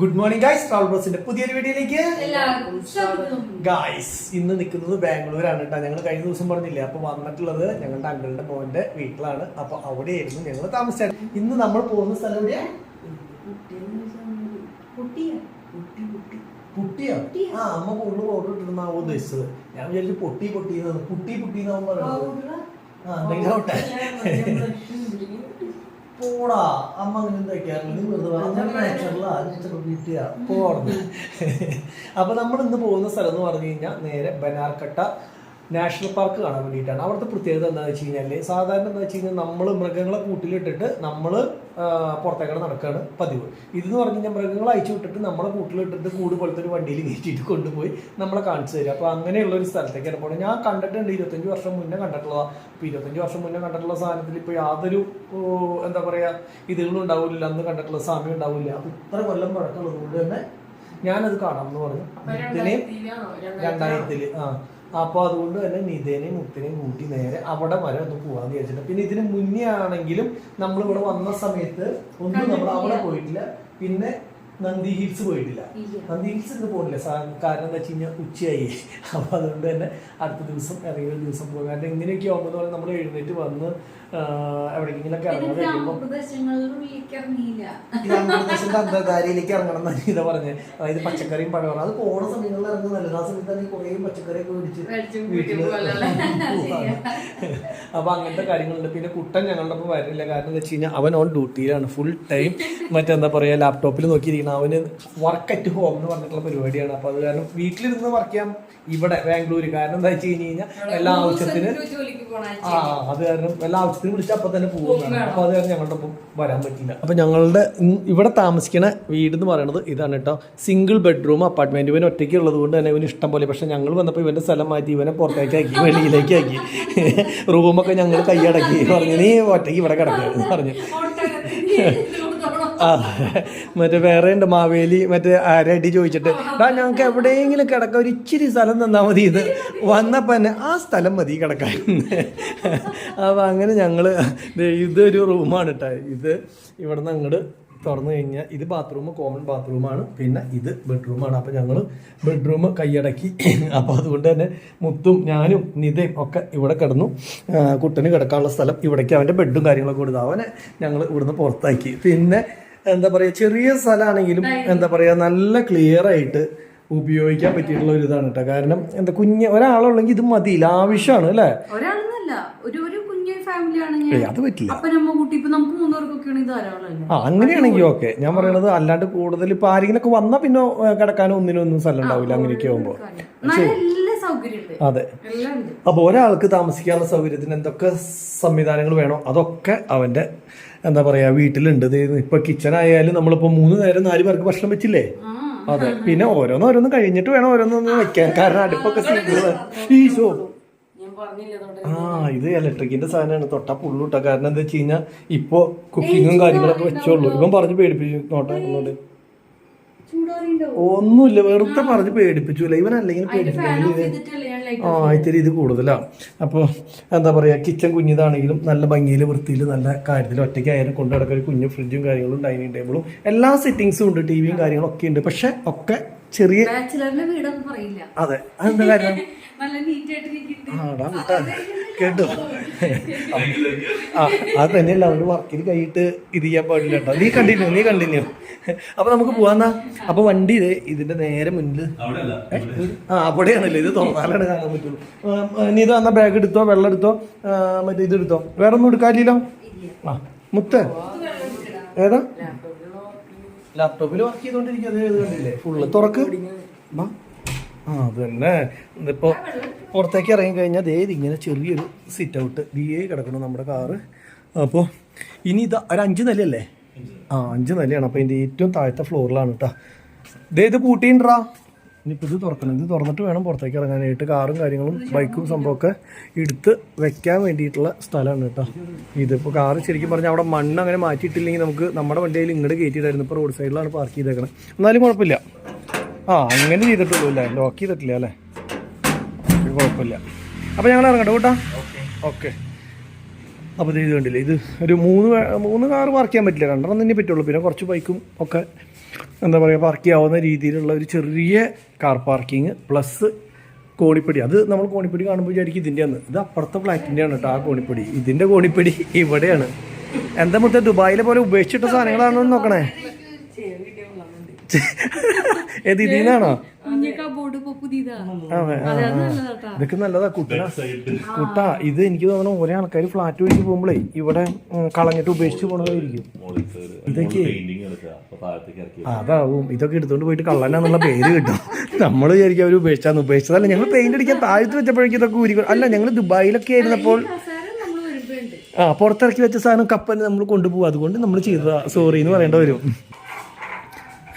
Good morning guys travel ബസിന്റെ പുതിയൊരു വീഡിയോയിലേക്ക് എല്ലാവർക്കും സ്വാഗതം. ഗായ്സ് ഇന്ന് നിൽക്കുന്നത് ബാംഗ്ലൂരാണ് കേട്ടോ. ഞങ്ങൾ കഴിഞ്ഞ ദിവസം പറഞ്ഞില്ലേ അപ്പൊ വന്നിട്ടുള്ളത് ഞങ്ങളുടെ അങ്കിളുടെ മോന്റെ വീട്ടിലാണ്. അപ്പൊ അവിടെയായിരുന്നു ഞങ്ങൾ താമസിച്ചത്. ഇന്ന് നമ്മൾ പോകുന്ന സ്ഥലം എവിടെയാ? കുട്ടിയാ? പുട്ടിയോ? ആ അമ്മ കൂടുതൽ ഓർഡർ ഇട്ടിരുന്ന ആ ഉദ്ദേശിച്ചത്. ഞാൻ വിചാരിച്ചു പൊട്ടി പൊട്ടി. പുട്ടി പുട്ടി എന്നാവും പറയുന്നത്. ആ എന്തെങ്കിലും. പോടാ. അമ്മ അങ്ങനെ എന്താക്കിയാറില്ല നീ വെറുതെ നാച്ചുറലാ ബ്യൂട്ടിയാ നമ്മൾ ഇന്ന് പോകുന്ന സ്ഥലം എന്ന് പറഞ്ഞു കഴിഞ്ഞാൽ നേരെ ബനാർക്കട്ട നാഷണൽ പാർക്ക് കാണാൻ വേണ്ടിയിട്ടാണ്. അവിടുത്തെ പ്രത്യേകത എന്താണെന്ന് വെച്ച് കഴിഞ്ഞാൽ സാധാരണ എന്താ വെച്ച് കഴിഞ്ഞാൽ നമ്മൾ മൃഗങ്ങളെ കൂട്ടിലിട്ടിട്ട് നമ്മൾ പുറത്തേക്കാണ് നടക്കുകയാണ് പതിവ്. ഇതെന്ന് പറഞ്ഞു കഴിഞ്ഞാൽ മൃഗങ്ങളെ അയച്ചു വിട്ടിട്ട് നമ്മളെ കൂട്ടിലിട്ടിട്ട് കൂട് പോലത്തെ ഒരു വണ്ടിയിൽ കയറ്റിയിട്ട് കൊണ്ടുപോയി നമ്മളെ കാണിച്ചു തരും. അപ്പോൾ അങ്ങനെയുള്ള ഒരു സ്ഥലത്തേക്കാണ് പോകുന്നത് ഞാൻ കണ്ടിട്ടുണ്ട് ഇരുപത്തഞ്ച് വർഷം മുന്നേ കണ്ടിട്ടുള്ളതാണ് അപ്പോൾ ഇരുപത്തഞ്ച് വർഷം മുന്നേ കണ്ടിട്ടുള്ള സാധനത്തിൽ ഇപ്പോൾ യാതൊരു എന്താ പറയുക ഇതുകളും ഉണ്ടാവില്ല. അന്ന് കണ്ടിട്ടുള്ള സമയം ഉണ്ടാവില്ല. അപ്പോൾ ഇത്ര കൊല്ലം പഴക്കമുള്ളത് കൊണ്ട് തന്നെ ഞാനത് കാണാം എന്ന് പറഞ്ഞു. ഇതിനെയും? രണ്ടായിരത്തിൽ ആ. അപ്പൊ അതുകൊണ്ട് തന്നെ നിതേനെയും മുത്തിനെയും കൂട്ടി നേരെ അവിടെ വരെ ഒന്ന് പോവാന്ന് വിചാരിച്ചിട്ട്. പിന്നെ ഇതിന് മുന്നേ ആണെങ്കിലും നമ്മൾ ഇവിടെ വന്ന സമയത്ത് ഒന്നും നമ്മൾ അവിടെ പോയിട്ടില്ല. പിന്നെ നന്ദി ഹിൽസ് പോയിട്ടില്ല. നന്ദി ഹിൽസ് ഇന്ന് പോകില്ല കാരണം എന്താ വെച്ച് കഴിഞ്ഞാൽ ഉച്ചയായി. അപ്പോൾ അതുകൊണ്ട് തന്നെ അടുത്ത ദിവസം ഇറങ്ങിയ ദിവസം പോകും. കാരണം ഇങ്ങനെയൊക്കെ ആകുമ്പോൾ നമ്മൾ എഴുന്നേറ്റ് വന്ന് എവിടെയെങ്കിലൊക്കെ ഇറങ്ങാൻ കഴിയുമ്പോൾ അന്ധകാരിയിലേക്ക് ഇറങ്ങണം എന്നാണ് ഇതാ പറഞ്ഞത് അതായത് പച്ചക്കറിയും പഴമാണ് അത് പോണ സമയങ്ങളിൽ ഇറങ്ങുന്നല്ലോ ആ സമയത്ത് തന്നെ കുറേ പച്ചക്കറിയൊക്കെ മേടിച്ച് വീട്ടിൽ പോകാനല്ലേ? അപ്പൊ അങ്ങനത്തെ കാര്യങ്ങളുണ്ട്. പിന്നെ കുട്ടൻ ഞങ്ങളുടെ ഒപ്പം വരില്ല കാരണം എന്താ വെച്ച് കഴിഞ്ഞാൽ അവൻ ഓൺ ഡ്യൂട്ടിയിലാണ് ഫുൾ ടൈം മറ്റെന്താ പറയാ ലാപ്ടോപ്പിൽ നോക്കിയിരിക്കണം അവന് വർക്ക് അറ്റ് ഹോം എന്ന് പറഞ്ഞിട്ടുള്ള പരിപാടിയാണ്. അപ്പൊ അത് കാരണം വീട്ടിലിരുന്ന് വർക്ക് ചെയ്യാം. ഇവിടെ ബാംഗ്ലൂര്. കാരണം എന്താ വെച്ച് കഴിഞ്ഞ് കഴിഞ്ഞാൽ എല്ലാ ആവശ്യത്തിന് ആ അത് കാരണം എല്ലാ ആവശ്യത്തിനും വിളിച്ചാൽ അപ്പൊ തന്നെ പോകുന്നതാണ്. അപ്പൊ അത് കാരണം ഞങ്ങളുടെ ഒപ്പം വരാൻ പറ്റില്ല അപ്പൊ ഞങ്ങളുടെ ഇവിടെ താമസിക്കണ വീട് എന്ന് പറയുന്നത് ഇതാണ് കേട്ടോ. സിംഗിൾ ബെഡ്റൂം അപ്പാർട്ട്മെന്റ് ഇവന് ഒറ്റയ്ക്ക് ഉള്ളത് കൊണ്ട് തന്നെ ഇവന് ഇഷ്ടം പോലെ. പക്ഷെ ഞങ്ങൾ വന്നപ്പോൾ ഇവന്റെ സ്ഥലം മാറ്റി ഇവനെ പുറത്തേക്ക് ആക്കി വെളിയിലേക്ക് ആക്കി. റൂമൊക്കെ ഞങ്ങൾ കൈയടക്കി. പറഞ്ഞു നീ ഒറ്റയ്ക്ക് ഇവിടെ കിടക്കുക എന്ന് പറഞ്ഞു. മറ്റേ വേറെ ഉണ്ട് മാവേലി മറ്റേ ആരടി ചോദിച്ചിട്ട് ഡാ ഞങ്ങൾക്ക് എവിടെയെങ്കിലും കിടക്കാൻ ഒരു ഇച്ചിരി സ്ഥലം തന്നാൽ മതി ഇത് വന്നപ്പോൾ തന്നെ ആ സ്ഥലം മതി കിടക്കാൻ. അപ്പോൾ അങ്ങനെ ഞങ്ങൾ ഇതൊരു റൂമാണ് കേട്ടോ ഇത് ഇവിടെ നിന്ന് അങ്ങോട്ട് തുറന്നു കഴിഞ്ഞാൽ ഇത് ബാത്റൂം കോമൺ ബാത്റൂമാണ് പിന്നെ ഇത് ബെഡ്റൂമാണ് അപ്പോൾ ഞങ്ങൾ ബെഡ്റൂം കൈയടക്കി. അപ്പോൾ അതുകൊണ്ട് തന്നെ മുത്തും ഞാനും നിതയും ഒക്കെ ഇവിടെ കിടന്നു. കുട്ടന് കിടക്കാനുള്ള സ്ഥലം ഇവിടേക്ക് അവന്റെ ബെഡും കാര്യങ്ങളൊക്കെ കൊടുത്തു. അവനെ ഞങ്ങൾ ഇവിടുന്ന് പുറത്താക്കി. പിന്നെ എന്താ പറയുക ചെറിയ സ്ഥലമാണെങ്കിലും എന്താ പറയുക നല്ല ക്ലിയർ ആയിട്ട് ഉപയോഗിക്കാൻ പറ്റിയിട്ടുള്ള ഒരു ഇതാണ് കേട്ടോ കാരണം എന്താ കുഞ്ഞ് ഒരാളുള്ളെങ്കിൽ ഇത് മതിയില്ല ആവശ്യമാണ് അല്ലേ? ഒരു ഒരു അത് പറ്റില്ല. ആ അങ്ങനെയാണെങ്കിൽ ഓക്കെ ഞാൻ പറയണത് അല്ലാണ്ട് കൂടുതൽ ഇപ്പൊ ആരെങ്കിലും ഒക്കെ വന്നാൽ പിന്നെ കിടക്കാനും ഒന്നിനും ഒന്നും സ്ഥലം ഉണ്ടാവില്ല അങ്ങനെയൊക്കെ ആവുമ്പോ. അതെ. അപ്പൊ ഒരാൾക്ക് താമസിക്കാനുള്ള സൗകര്യത്തിന് എന്തൊക്കെ സംവിധാനങ്ങൾ വേണോ? അതൊക്കെ അവന്റെ എന്താ പറയാ വീട്ടിലുണ്ട്. ഇപ്പൊ കിച്ചൺ ആയാലും നമ്മളിപ്പോ മൂന്ന് നേരം നാല് പേർക്ക് ഭക്ഷണം വെച്ചില്ലേ? അതെ. പിന്നെ ഓരോന്നോരോന്നും ഓരോന്ന് കഴിഞ്ഞിട്ട് വേണം ഓരോന്നൊന്നും വെക്കാൻ. കാരണം അടുപ്പൊക്കെ ഈശോ. ആ ഇത് ഇലക്ട്രിക്കിന്റെ സാധനമാണ്. തൊട്ടാ പുള്ളൂട്ട കാരണം എന്താ വെച്ച് കഴിഞ്ഞാൽ ഇപ്പൊ കുക്കിങ്ങും കാര്യങ്ങളൊക്കെ വെച്ചോളൂ ഇവൻ പറഞ്ഞ് പേടിപ്പിച്ചു. നോട്ടെ ഒന്നുമില്ല. വെറുതെ പറഞ്ഞ് പേടിപ്പിച്ചില്ല ഇവൻ അല്ലെങ്കിൽ പേടിപ്പിക്കില്ല ആ ഇത്തിരി ഇത് കൂടുതലാണ് അപ്പോൾ എന്താ പറയുക കിച്ചൺ കുഞ്ഞിതാണെങ്കിലും നല്ല ഭംഗിയിൽ വൃത്തിയിൽ നല്ല കാര്യത്തിൽ ഒറ്റയ്ക്ക് ആയാലും കൊണ്ടു കുഞ്ഞു ഫ്രിഡ്ജും കാര്യങ്ങളും ഡൈനിങ് ടേബിളും എല്ലാ സെറ്റിങ്സും ഉണ്ട്. ടി വിയും കാര്യങ്ങളും ഒക്കെ ഉണ്ട്. പക്ഷെ ഒക്കെ ചെറിയ ബാച്ചിലറിന്റെ വീടൊന്നും പറയില്ല. അതെ. അതെന്താ കാര്യം? നല്ല നീറ്റ് ആയിട്ട് ഇരിക്കുന്നുണ്ട് ആടാ കേട്ടോ? ആ അത് തന്നെയല്ല അവന് വർക്കിൽ കൈയിട്ട് ഇത് ചെയ്യാൻ പാടില്ല കേട്ടോ. നീ കണ്ടിന്യൂ നീ കണ്ടിന്യൂ അപ്പൊ നമുക്ക് പോവാന്നാ? അപ്പൊ വണ്ടി ഇത് ഇതിന്റെ നേരെ മുന്നിൽ? ആ അവിടെയാണല്ലോ? ഇത് തോന്നാലാണ് കാണാൻ പറ്റുള്ളൂ. നീ ഇത് വന്നാ ബാഗ് എടുത്തോ വെള്ളം എടുത്തോ ആ, മറ്റേ ഇത് എടുത്തോ? വേറെ ഒന്നും എടുക്കാനില്ലല്ലോ ആ മുത്ത. ഏതാ? ലാപ്ടോപ്പിൽ വർക്ക് ചെയ്തോണ്ടിരിക്കുക അത് കണ്ടില്ലേ? ഫുള്ള് തുറക്ക്. വാ. ആ അത് തന്നെ ഇതിപ്പോ പുറത്തേക്ക് ഇറങ്ങി കഴിഞ്ഞാൽ ദേ ഇങ്ങനെ ചെറിയൊരു സിറ്റ് ഔട്ട് ദിയേ കിടക്കണം നമ്മുടെ കാറ്. അപ്പോൾ ഇനി ഇത് ഒരു അഞ്ച് നിലയല്ലേ? ആ അഞ്ച് നിലയാണ്. അപ്പോൾ ഇതിന്റെ ഏറ്റവും താഴത്തെ ഫ്ലോറിലാണ് കേട്ടോ ദേ ഇത് പൂട്ടിണ്ടാ ഇനിയിപ്പോൾ ഇത് തുറക്കണം. ഇത് തുറന്നിട്ട് വേണം പുറത്തേക്ക് ഇറങ്ങാനായിട്ട് കാറും കാര്യങ്ങളും ബൈക്കും സംഭവമൊക്കെ എടുത്ത് വെക്കാൻ വേണ്ടിയിട്ടുള്ള സ്ഥലമാണ് കേട്ടോ. ഇതിപ്പോൾ കാറ് ശരിക്കും പറഞ്ഞാൽ അവിടെ മണ്ണ് അങ്ങനെ മാറ്റിയിട്ടില്ലെങ്കിൽ നമുക്ക് നമ്മുടെ വണ്ടിയിൽ ഇങ്ങോട്ട് കയറ്റിയിട്ടായിരുന്നു. ഇപ്പോൾ റോഡ് സൈഡിലാണ് പാർക്ക് ചെയ്തേക്കണത് എന്നാലും കുഴപ്പമില്ല. ആ അങ്ങനെ ചെയ്തിട്ടുള്ളൂ അല്ലേ ലോക്ക് ചെയ്തിട്ടില്ല അല്ലേ? കുഴപ്പമില്ല. അപ്പോൾ ഞങ്ങൾ ഇറങ്ങട്ടെ കൂട്ടാ? ഓക്കെ അപ്പോൾ ഇത് കണ്ടില്ലേ? ഇത് ഒരു മൂന്ന് മൂന്ന് കാറ് പാർക്ക് ചെയ്യാൻ പറ്റില്ല. രണ്ടെണ്ണം തന്നെ പറ്റുള്ളൂ. പിന്നെ കുറച്ച് ബൈക്കും ഒക്കെ എന്താ പറയുക പാർക്ക് ചെയ്യാവുന്ന രീതിയിലുള്ള ഒരു ചെറിയ കാർ പാർക്കിംഗ് പ്ലസ് കോണിപ്പടി. അത് നമ്മൾ കോണിപ്പടി കാണുമ്പോൾ വിചാരിക്കും ഇതിന്റെ അന്ന് ഇത് അപ്പുറത്തെ ഫ്ലാറ്റിന്റെ ആണ് കേട്ടോ ആ കോണിപ്പടി. ഇതിന്റെ കോണിപ്പടി ഇവിടെയാണ്. എന്താ മൊത്തം ദുബായിലെ പോലെ ഉപേക്ഷിച്ചിട്ട സാധനങ്ങളാണോ നോക്കണേ? ഏത് ഇതിൽ കുഞ്ഞൊക്കെ ഇതൊക്കെ നല്ലതാ കുട്ട കുട്ട ഇത് എനിക്ക് തോന്നുന്നു ഒരേ ആൾക്കാർ ഫ്ലാറ്റ് വെച്ച് പോകുമ്പോഴേ ഇവിടെ കളഞ്ഞിട്ട് ഉപേക്ഷിച്ച് പോണതായിരിക്കും. ഇതൊക്കെ അതാവും. ഇതൊക്കെ എടുത്തോണ്ട് പോയിട്ട് കള്ളനാന്നുള്ള പേര് കിട്ടും. നമ്മൾ വിചാരിക്കും അവർ ഉപേക്ഷിച്ചാന്ന്. ഉപേക്ഷിച്ചതല്ല ഞങ്ങൾ പെയിന്റ് അടിക്കാൻ താഴ്ത്തി വെച്ചപ്പോഴേക്കും ഇതൊക്കെ ഊരി അല്ല ഞങ്ങൾ ദുബായിലൊക്കെ ആയിരുന്നപ്പോൾ കസേര നമ്മൾ വരുമ്പോണ്ട് ആ പുറത്തിറക്കി വെച്ച സാധനം കപ്പൽ നമ്മൾ കൊണ്ടുപോകും അതുകൊണ്ട് നമ്മൾ ചെയ്തതാ. സോറി എന്ന് പറയേണ്ട വരും.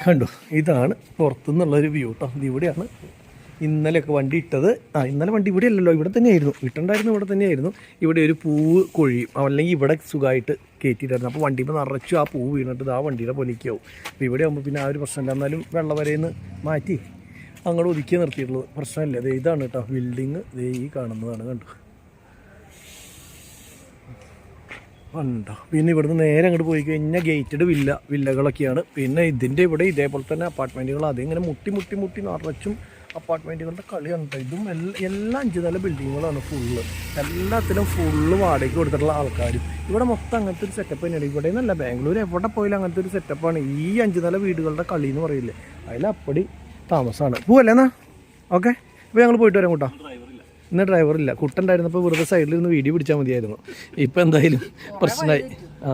കണ്ടു? ഇതാണ് പുറത്തുനിന്നുള്ളൊരു വ്യൂ കേട്ടോ ഇത് ഇവിടെയാണ്. ഇന്നലെയൊക്കെ വണ്ടി ഇട്ടത് ആ ഇന്നലെ വണ്ടി ഇവിടെ അല്ലല്ലോ ഇവിടെ തന്നെയായിരുന്നു. ഇട്ടുണ്ടായിരുന്നു ഇവിടെ തന്നെയായിരുന്നു. ഇവിടെ ഒരു പൂവ് കൊഴിയും. അല്ലെങ്കിൽ ഇവിടെ സുഖമായിട്ട് കയറ്റിയിട്ടായിരുന്നു. അപ്പോൾ വണ്ടിയിൽ നിറച്ചു ആ പൂവ് വീണിട്ട് ആ വണ്ടിയുടെ പൊലിക്കാവും. അപ്പോൾ ഇവിടെ ആകുമ്പോൾ പിന്നെ ആ ഒരു പ്രശ്നമില്ല എന്നാലും വെള്ളവരേന്ന് മാറ്റി അങ്ങോട്ട് ഒതുക്കി നിർത്തിയിട്ടുള്ളത് പ്രശ്നമില്ല. ദേ ഇതാണ് കേട്ടോ. ബിൽഡിങ് ദേ ഈ കാണുന്നതാണ് കണ്ടു? ഉണ്ടോ പിന്നെ ഇവിടുന്ന് നേരെ അങ്ങോട്ട് പോയി കഴിഞ്ഞാൽ ഗേറ്റഡ് വില്ല വില്ലകളൊക്കെയാണ് പിന്നെ ഇതിന്റെ ഇവിടെ ഇതേപോലെ തന്നെ അപ്പാർട്ട്മെന്റുകൾ അതിങ്ങനെ മുട്ടി മുട്ടി മുട്ടി നിറച്ചും അപ്പാർട്ട്മെന്റുകളുടെ കളിയാണ് കേട്ടോ ഇതും എല്ലാ അഞ്ച് നില ബിൽഡിങ്ങുകളാണ് ഫുള്ള് എല്ലാത്തിലും ഫുള്ള് വാടകയ്ക്ക് കൊടുത്തിട്ടുള്ള ആൾക്കാരും. ഇവിടെ മൊത്തം അങ്ങനത്തെ ഒരു സെറ്റപ്പ് തന്നെയാണ്. ഇവിടെ നിന്നല്ല ബാംഗ്ലൂർ എവിടെ പോയാലും അങ്ങനത്തെ ഒരു സെറ്റപ്പാണ് ഈ അഞ്ച് നില വീടുകളുടെ കളി എന്ന് പറയില്ലേ? അതിലപ്പടി താമസമാണ് പോവല്ലേ എന്നാ? ഓക്കെ ഇപ്പോൾ ഞങ്ങൾ പോയിട്ട് വരാം കൂട്ടാ. ഇന്ന് ഡ്രൈവർ ഇല്ല. കുട്ടുണ്ടായിരുന്നപ്പോൾ വെറുതെ സൈഡിൽ നിന്ന് വീഡിയോ പിടിച്ചാൽ മതിയായിരുന്നു. ഇപ്പൊ എന്തായാലും പ്രശ്നമായി. ആ.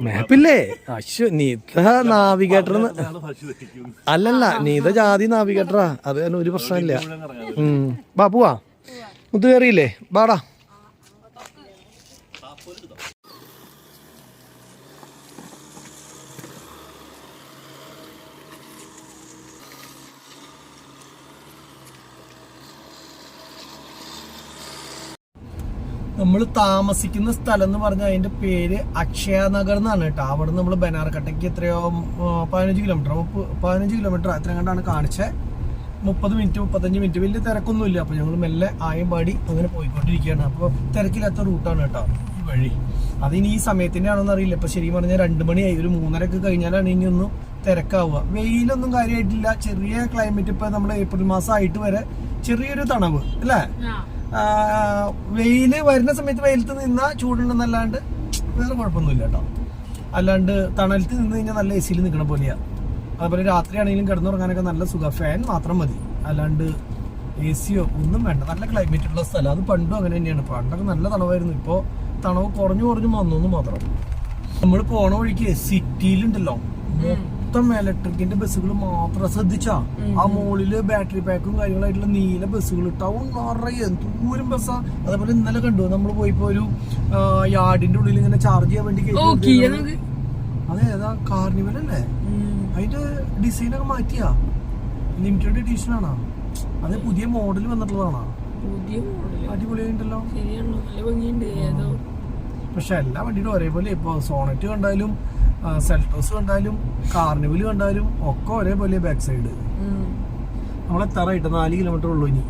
മാപ്പില്ലേ അശ്വ നീത നാവിഗേറ്റർ അല്ലല്ല നീത ജാതി നാവിഗേറ്ററാ. അത് കാരണം ഒരു പ്രശ്നമില്ല. ഉം. ബാ പോവാ. മുത്ത് കയറിയില്ലേ ബാടാ. നമ്മൾ താമസിക്കുന്ന സ്ഥലം എന്ന് പറഞ്ഞാൽ അതിന്റെ പേര് അക്ഷയ നഗർ എന്നാണ് കേട്ടോ. അവിടെ നമ്മൾ ബനാർക്കട്ടയ്ക്ക് എത്രയോ പതിനഞ്ച് കിലോമീറ്റർ പതിനഞ്ച് കിലോമീറ്റർ അത്ര കണ്ടാണ് കാണിച്ചത് മുപ്പത് മിനിറ്റ് മുപ്പത്തഞ്ച് മിനിറ്റ് വലിയ തിരക്കൊന്നുമില്ല. അപ്പൊ ഞങ്ങൾ മെല്ലെ ആയമ്പാടി അങ്ങനെ പോയിക്കൊണ്ടിരിക്കുകയാണ്. അപ്പോൾ തിരക്കില്ലാത്ത റൂട്ടാണ് കേട്ടോ ഈ വഴി. അതിനി ഈ സമയത്തിന്റെ ആണോന്ന് അറിയില്ല. ഇപ്പൊ ശരി പറഞ്ഞാൽ രണ്ട് മണിയായി. ഒരു മൂന്നരക്ക് കഴിഞ്ഞാലാണ് ഇനി ഒന്ന് തിരക്കാവുക. വെയിലൊന്നും കാര്യമായിട്ടില്ല ചെറിയ ക്ലൈമറ്റ് ഇപ്പൊ നമ്മുടെ ഏപ്രിൽ മാസം ആയിട്ട് വരെ ചെറിയൊരു തണവ് അല്ലേ? വെയിൽ വരുന്ന സമയത്ത് വെയിലത്ത് നിന്നാ ചൂടുണ്ടെന്നല്ലാണ്ട് വേറെ കുഴപ്പമൊന്നുമില്ല കേട്ടോ. അല്ലാണ്ട് തണലത്ത് നിന്ന് കഴിഞ്ഞാൽ നല്ല എ സിയിൽ നിൽക്കണ പോലെയാ. അതുപോലെ രാത്രിയാണെങ്കിലും കിടന്നുറങ്ങാനൊക്കെ നല്ല സുഖ. ഫാൻ മാത്രം മതി. അല്ലാണ്ട് എ സിയോ ഒന്നും വേണ്ട. നല്ല ക്ലൈമറ്റ് ഉള്ള സ്ഥലം. അത് പണ്ടും അങ്ങനെ തന്നെയാണ്. പണ്ടൊക്കെ നല്ല തണവായിരുന്നു. ഇപ്പോൾ തണവ് കുറഞ്ഞു കുറഞ്ഞു വന്നു മാത്രം. നമ്മൾ പോണ വഴിക്ക് സിറ്റിയിലുണ്ടല്ലോ മൊത്തം ഇലക്ട്രിക്കിന്റെ ബസ്സുകൾ മാത്രം ശ്രദ്ധിച്ചാ. ആ മോളിൽ ബാറ്ററി പാക്കും കാര്യങ്ങളായിട്ടുള്ള നീല ബസ്സുകൾ ടൗൺ നിറയെ ദൂരം ബസ്സാ അതേപോലെ ഇന്നലെ കണ്ടു നമ്മൾ പോയിപ്പോ ഒരു യാർഡിന്റെ ഉള്ളിൽ ഇങ്ങനെ ചാർജ് ചെയ്യാൻ വേണ്ടി കയറ്റി ഓ നമുക്ക് അതെ. ഏതാ കാർണിവൽ അല്ലേ? അതിന്റെ ഡിസൈൻ ഒക്കെ മാറ്റിയാ. ലിമിറ്റഡ് എഡിഷൻ ആണോ. അത് പുതിയ മോഡൽ വന്നിട്ടുള്ളതാണോ. അടിപൊളിയായിട്ടുണ്ടല്ലോ പക്ഷെ എല്ലാ വണ്ടിയിലും ഒരേപോലെ ഇപ്പൊ സോണറ്റ് കണ്ടാലും സെൽട്ടോസ് കണ്ടാലും കാർണിവൽ കണ്ടാലും ഒക്കെ ഒരേപോലെ ബാക്ക് സൈഡ് നമ്മൾ ആയിട്ട് നാല് കിലോമീറ്റർ ഉള്ളൂ ഇനി.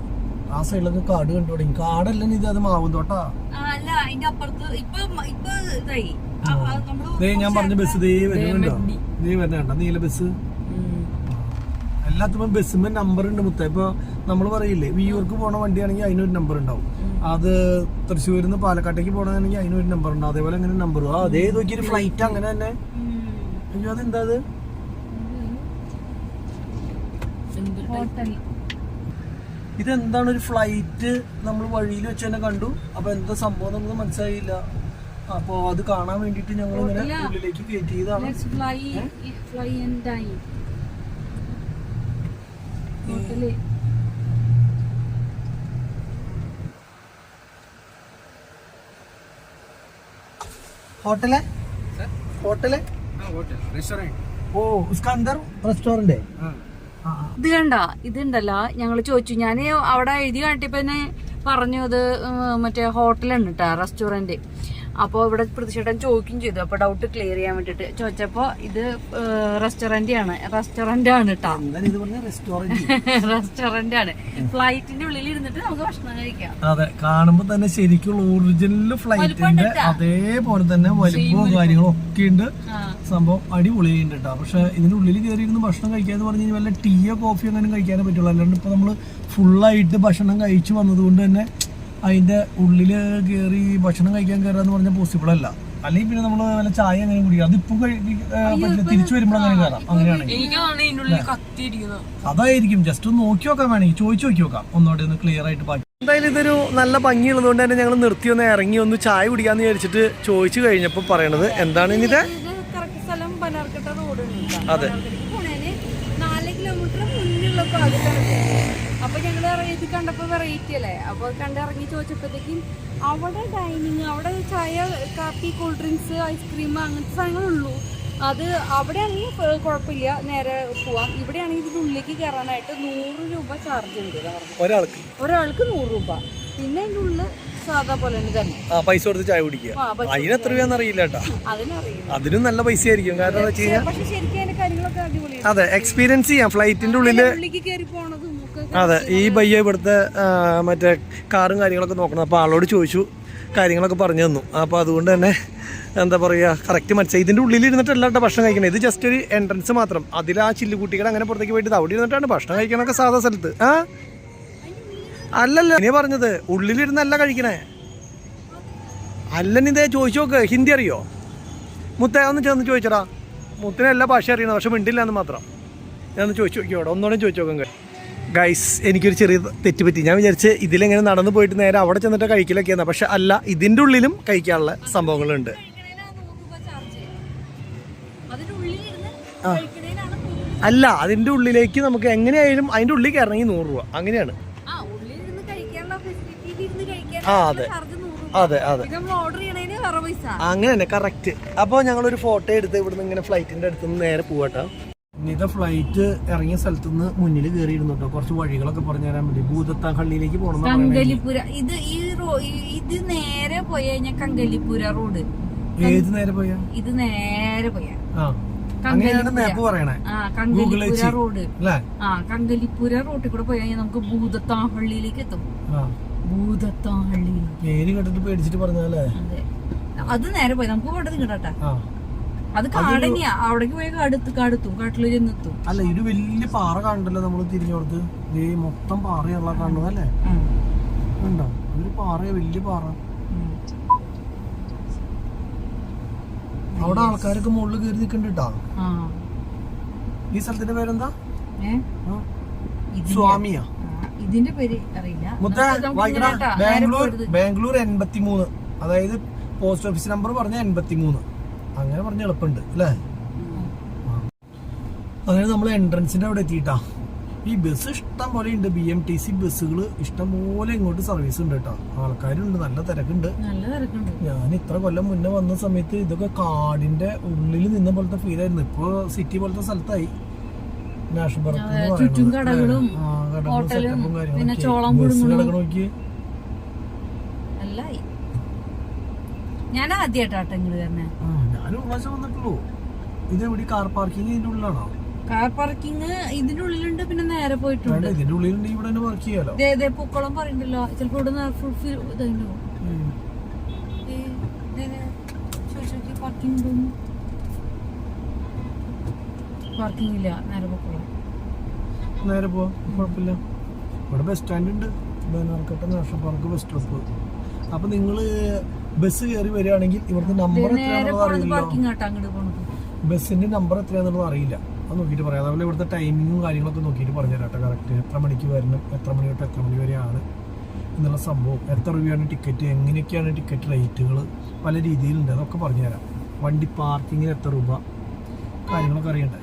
ആ സൈഡിലൊക്കെ കാട് കണ്ടു തുടങ്ങി. കാടല്ല ഇത് അത് മാവും തോട്ടാ. നമ്മൾ ഞാൻ പറഞ്ഞ ബസ് ദേ വരുന്നുണ്ടോ നീ വരുന്നുണ്ടോ നീല ബസ് എല്ലാത്തിനും ബസ്സിന്റെ നമ്പർ ഉണ്ട് മുത്ത. ഇപ്പൊ നമ്മൾ പറയില്ലേ വിയൂർക്ക് പോണ വണ്ടിയാണെങ്കിൽ അതിനൊരു നമ്പർ ഉണ്ടാവും. അത് തൃശ്ശൂരിൽ നിന്ന് പാലക്കാട്ടേക്ക് പോകണമെങ്കിൽ അതിനൊരു നമ്പർ ഉണ്ടാവും. അതേപോലെ അങ്ങനെ നമ്പർ അതേ നോക്കിയൊരു ഫ്ലൈറ്റ് അങ്ങനെ തന്നെ. അയ്യോ അതെന്താ അത് ഇതെന്താണ് ഒരു ഫ്ലൈറ്റ് നമ്മൾ വഴിയിൽ വെച്ച് തന്നെ കണ്ടു? അപ്പൊ എന്താ സംഭവം നമുക്ക് മനസ്സിലായില്ല. അപ്പൊ അത് കാണാൻ വേണ്ടിട്ട് ഞങ്ങൾ ഇങ്ങനെ ഹോട്ടലാ. ഉള്ളിലേക്ക് കയറ്റിയതാണ്. ഡൈ ഹോട്ടൽ? ഹോട്ടൽ റെസ്റ്റോറന്റ് ഓ ഉസ്കാ അന്തർ റെസ്റ്റോറന്റ് ഇത് കണ്ട ഇതുണ്ടല്ല ഞങ്ങൾ ചോദിച്ചു. ഞാൻ അവിടെ എഴുതി കാട്ടിപ്പന്നെ പറഞ്ഞു അത് മറ്റേ ഹോട്ടലുണ്ട് റെസ്റ്റോറന്റ് അപ്പൊ ഇവിടെ പ്രതിഷേധം ചോദിക്കുകയും ചെയ്തു. അപ്പോൾ ഡൗട്ട് ക്ലിയർ ചെയ്യാൻ വേണ്ടിയിട്ട് ചോദിച്ചപ്പോൾ ഇത് റെസ്റ്റോറന്റ് ആണ്. റെസ്റ്റോറന്റ് ആണ് കേട്ടോ റെസ്റ്റോറന്റ് ആണ്. ഫ്ലൈറ്റിന്റെ ഉള്ളിൽ ഇരുന്നിട്ട് നമുക്ക് ഭക്ഷണം കഴിക്കാം. അതെ കാണുമ്പോൾ തന്നെ ശരിക്കും ഒറിജിനൽ ഫ്ലൈറ്റിന്റെ അതേപോലെ തന്നെ വലിപ്പവും കാര്യങ്ങളും ഒക്കെ ഉണ്ട്. സംഭവം അടിപൊളിയുണ്ട് കേട്ടോ പക്ഷെ ഇതിന്റെ ഉള്ളിൽ കയറി ഇരുന്ന് ഭക്ഷണം കഴിക്കാന്ന് പറഞ്ഞു കഴിഞ്ഞാൽ വല്ല ടീയോ കോഫിയോ അങ്ങനെ കഴിക്കാനേ പറ്റുള്ളൂ. അല്ലാണ്ട് ഇപ്പൊ നമ്മൾ ഫുള്ളായിട്ട് ഭക്ഷണം കഴിച്ചു വന്നതുകൊണ്ട് തന്നെ അതിന്റെ ഉള്ളിൽ കയറി ഭക്ഷണം കഴിക്കാൻ കയറാന്ന് പറഞ്ഞാൽ പോസിബിൾ അല്ല. അല്ലെങ്കിൽ പിന്നെ നമ്മൾ വല്ല ചായ അങ്ങനെ കുടിക്കുക. അതിപ്പോ തിരിച്ചു വരുമ്പോൾ അങ്ങനെ കയറാം അങ്ങനെയാണെങ്കിൽ. അതായിരിക്കും. ജസ്റ്റ് ഒന്ന് നോക്കി നോക്കാൻ വേണമെങ്കിൽ ചോദിച്ചു നോക്കി നോക്കാം. ഒന്നോടെ ഒന്ന് ക്ലിയർ ആയിട്ട് ബാക്കി. എന്തായാലും ഇതൊരു നല്ല ഭംഗിയുള്ളതുകൊണ്ട് തന്നെ ഞങ്ങൾ നിർത്തി ഒന്ന് ഇറങ്ങി ഒന്ന് ചായ കുടിക്കാന്ന് വിചാരിച്ചിട്ട് ചോദിച്ചു കഴിഞ്ഞപ്പോൾ പറയണത് എന്താണ് ഇനിത് റോഡ് അതെ. നാല് കിലോമീറ്റർ മുന്നിലുള്ള ഭാഗത്താണ് അപ്പൊ ഞങ്ങൾ ഇത് കണ്ടപ്പോ വെറൈറ്റി അല്ലേ? അപ്പൊ കണ്ടിറങ്ങി ചോദിച്ചപ്പോഴത്തേക്കും അവിടെ ഡൈനിങ് അവിടെ ചായ കാപ്പി കൂൾ ഡ്രിങ്ക്സ് ഐസ്ക്രീം അങ്ങനത്തെ സാധനങ്ങളുള്ളൂ. അത് അവിടെ ആണെങ്കിൽ കുഴപ്പമില്ല. നേരെ പോവാം. ഇവിടെ ആണെങ്കിൽ ഇതിന്റെ ഉള്ളിലേക്ക് കയറാനായിട്ട് നൂറ് രൂപ ചാർജ് ഉണ്ട്. ഒരാൾക്ക്? ഒരാൾക്ക് നൂറ് രൂപ. പിന്നെ അതിന്റെ ഉള്ളിൽ സാധാ പോലെ തന്നെ പൈസ കൊടുത്ത് ചായ കുടിക്കുക. രൂപ അതിന് എത്ര രൂപയാന്ന് അറിയില്ല കേട്ടോ. അതിനും നല്ല പൈസ ആയിരിക്കും കാരണം എന്താ വെച്ച് കഴിഞ്ഞാൽ അതെ എക്സ്പീരിയൻസ് ചെയ്യാം. ഫ്ലൈറ്റിന്റെ ഉള്ളിൽ കയറി പോണതും അതെ ഈ ബയ്യ ഇവിടുത്തെ മറ്റേ കാറും കാര്യങ്ങളൊക്കെ നോക്കണം. അപ്പോൾ ആളോട് ചോദിച്ചു കാര്യങ്ങളൊക്കെ പറഞ്ഞു തന്നു. അപ്പോൾ അതുകൊണ്ട് തന്നെ എന്താ പറയുക കറക്റ്റ് മനസ്സിലായി. ഇതിന്റെ ഉള്ളിൽ ഇരുന്നിട്ടല്ല കേട്ടോ ഭക്ഷണം കഴിക്കണം. ഇത് ജസ്റ്റ് ഒരു എൻട്രൻസ് മാത്രം. അതിൽ ആ ചില്ലുകുട്ടികൾ അങ്ങനെ പുറത്തേക്ക് പോയിട്ട് അവിടെ ഇരുന്നിട്ടാണ് ഭക്ഷണം കഴിക്കണമൊക്കെ സാധാ സ്ഥലത്ത്. ആ? അല്ലല്ല ഇനി പറഞ്ഞത് ഉള്ളിലിരുന്നല്ല കഴിക്കണേ. അല്ലെന്നെ ഇതേ ചോദിച്ചു നോക്ക് ഹിന്ദി അറിയോ? മുത്ത ഒന്ന് ചെന്ന് ചോദിച്ചടാ. മുത്തിനെ എല്ലാ ഭാഷ അറിയണം പക്ഷെ മിണ്ടില്ല എന്ന് മാത്രം. ഞാൻ ഒന്ന് ചോദിച്ചു നോക്കിയോടെ. ഒന്നുകൂടെ ചോദിച്ചു നോക്കാം ഗൈസ് എനിക്കൊരു ചെറിയ തെറ്റ് പറ്റി ഞാൻ വിചാരിച്ച് ഇതിലെങ്ങനെ നടന്നു പോയിട്ട് നേരെ അവിടെ ചെന്നിട്ട് കഴിക്കലൊക്കെയാണ് പക്ഷെ അല്ല ഇതിന്റെ ഉള്ളിലും കഴിക്കാനുള്ള സംഭവങ്ങളുണ്ട്. അല്ല അതിന്റെ ഉള്ളിലേക്ക് നമുക്ക് എങ്ങനെയായാലും അതിന്റെ ഉള്ളിൽ കയറണമെങ്കിൽ നൂറ് രൂപ. അങ്ങനെയാണ്. ആ അതെ. അതെ അതെ. അങ്ങനെ തന്നെ കറക്റ്റ് അപ്പോൾ ഞങ്ങളൊരു ഫോട്ടോ എടുത്ത് ഇവിടുന്ന് ഇങ്ങനെ ഫ്ലൈറ്റിന്റെ അടുത്ത് നിന്ന് നേരെ പോവാട്ടോ. ഇനിത ഫ്ലൈറ്റ് ഇറങ്ങിയ സ്ഥലത്ത് നിന്ന് മുന്നിൽ കയറിയിരുന്നു കേട്ടോ കുറച്ച് വഴികളൊക്കെ പറഞ്ഞു തരാൻ വേണ്ടി. ഭൂതത്താങ്കള്ളിയിലേക്ക് പോകണം കങ്കലിപ്പുര. ഇത് ഈ ഇത് നേരെ പോയി കഴിഞ്ഞാൽ കങ്കലിപ്പുര റോഡ്. ഏത് നേരെ പോയാ? ഇത് നേരെ പോയ. അങ്ങനെയാണ് മാപ്പ് പറയണേ. കങ്കലിപ്പുര റോഡ്. ആ കങ്കലിപ്പുര കൂടെ പോയി കഴിഞ്ഞാൽ നമുക്ക് ഭൂതത്താഹള്ളിയിലേക്ക് എത്തും. ഭൂതത്താഹള്ളി പേര് കേട്ടിട്ട് പേടിച്ചിട്ട് പറഞ്ഞാലേ അതെ. നേരെ പോയി. നമുക്ക് ഇവിടെ ആ. അത് കാടന്നെയാ. അവിടേക്ക് പോയി കടുത്ത് കടുത്തു കാട്ടിൽ ചെന്നെത്തും അല്ല ഇത് വലിയ പാറ കണ്ടല്ലോ നമ്മൾ തിരിഞ്ഞോടത്ത്. ഈ മൊത്തം പാറയുള്ള കാണുന്നത് അല്ലേ. ഉണ്ടോ? ഒരു പാറ വലിയ പാറ. അവിടെ ആൾക്കാരൊക്കെ മുകളിൽ കയറി നിൽക്കുന്നുണ്ട് കേട്ടോ ഈ സ്ഥലത്തിന്റെ പേരെന്താ? സ്വാമിയാ. ഇതിന്റെ പേര് അറിയില്ല. ബാംഗ്ലൂർ. ബാംഗ്ലൂർ എൺപത്തിമൂന്ന്. അതായത് പോസ്റ്റ് ഓഫീസ് നമ്പർ പറഞ്ഞ എൺപത്തി മൂന്ന് അങ്ങനെ പറഞ്ഞ എളുപ്പമുണ്ട് അല്ലേ. അങ്ങനെ നമ്മൾ എൻട്രൻസിന്റെ അവിടെ എത്തിയിട്ടാ. ഈ ബസ് ഇഷ്ടം പോലെ ഉണ്ട് ബി എം ടി സി ബസ്സുകൾ ഇഷ്ടം പോലെ ഇങ്ങോട്ട് സർവീസ് ഉണ്ട് കേട്ടോ. ആൾക്കാരുണ്ട് നല്ല തിരക്കുണ്ട്. ഞാൻ ഇത്ര കൊല്ലം മുന്നേ വന്ന സമയത്ത് ഇതൊക്കെ കാടിന്റെ ഉള്ളിൽ നിന്ന പോലത്തെ ഫീൽ ആയിരുന്നു. ഇപ്പൊ സിറ്റി പോലത്തെ സ്ഥലത്തായി. നാഷണൽ പാർക്ക് ബസ്സുകളൊക്കെ നോക്കി കടകളും, ഹോട്ടലും, setup ഉം കാര്യങ്ങളൊക്കെ. പിന്നെ ചോളം ബസ് പുഴുങ്ങലും. കിടക്കണ നോക്കിയേ. നല്ലായി ഞാൻ ആദ്യമായിട്ടാട്ടെ ഇങ്ങോട്ട് തന്നെ ഞാനും പ്രാവശ്യം വന്നിട്ടുള്ളൂ. ഇത് കാർ പാർക്കിംഗ് ഇതിന്റെ ഉള്ളിലാണോ? കാർ പാർക്കിംഗ് ഇതിന്റെ ഉള്ളിലുണ്ട് പിന്നെ നേരെ പോയിട്ടുണ്ട്. ഇതിന്റെ ഉള്ളിലുണ്ട് ഇവിടെ തന്നെ പാർക്ക് ചെയ്യാലോ? ദേ പൂക്കളം പറയണ്ടല്ലോ. ചിലപ്പോ ഇവിടെ ഫുൾ ഇതുണ്ടോ ഉം. പാർക്കിംഗ് പാർക്കിംഗ് ഇല്ല നേരെ പൂക്കളം. നേരെ പോവാം കുഴപ്പമില്ല. ഇവിടെ ബസ് സ്റ്റാൻഡ് ഉണ്ട്. Bannerghatta national park bus stop അപ്പൊ നിങ്ങൾ ബസ് കയറി വരികയാണെങ്കിൽ ഇവിടുത്തെ നമ്പർ എത്രയാണെന്നുള്ളത് ബസ്സിന്റെ നമ്പർ എത്രയാണെന്നുള്ളത് അറിയില്ല. അത് നോക്കിയിട്ട് പറയാം. അതുപോലെ ഇവിടുത്തെ ടൈമിങ്ങും കാര്യങ്ങളൊക്കെ നോക്കിയിട്ട് പറഞ്ഞു തരാം കറക്റ്റ് എത്ര മണിക്ക് വരണം? എത്ര മണി തൊട്ട് എത്ര മണി വരെയാണ് എന്നുള്ള സംഭവം. എത്ര രൂപയാണ് ടിക്കറ്റ് എങ്ങനെയൊക്കെയാണ് ടിക്കറ്റ് റേറ്റുകൾ പല രീതിയിലുണ്ട്. അതൊക്കെ പറഞ്ഞുതരാം. വണ്ടി പാർക്കിങ്ങിന് എത്ര രൂപ? കാര്യങ്ങളൊക്കെ അറിയണ്ടേ?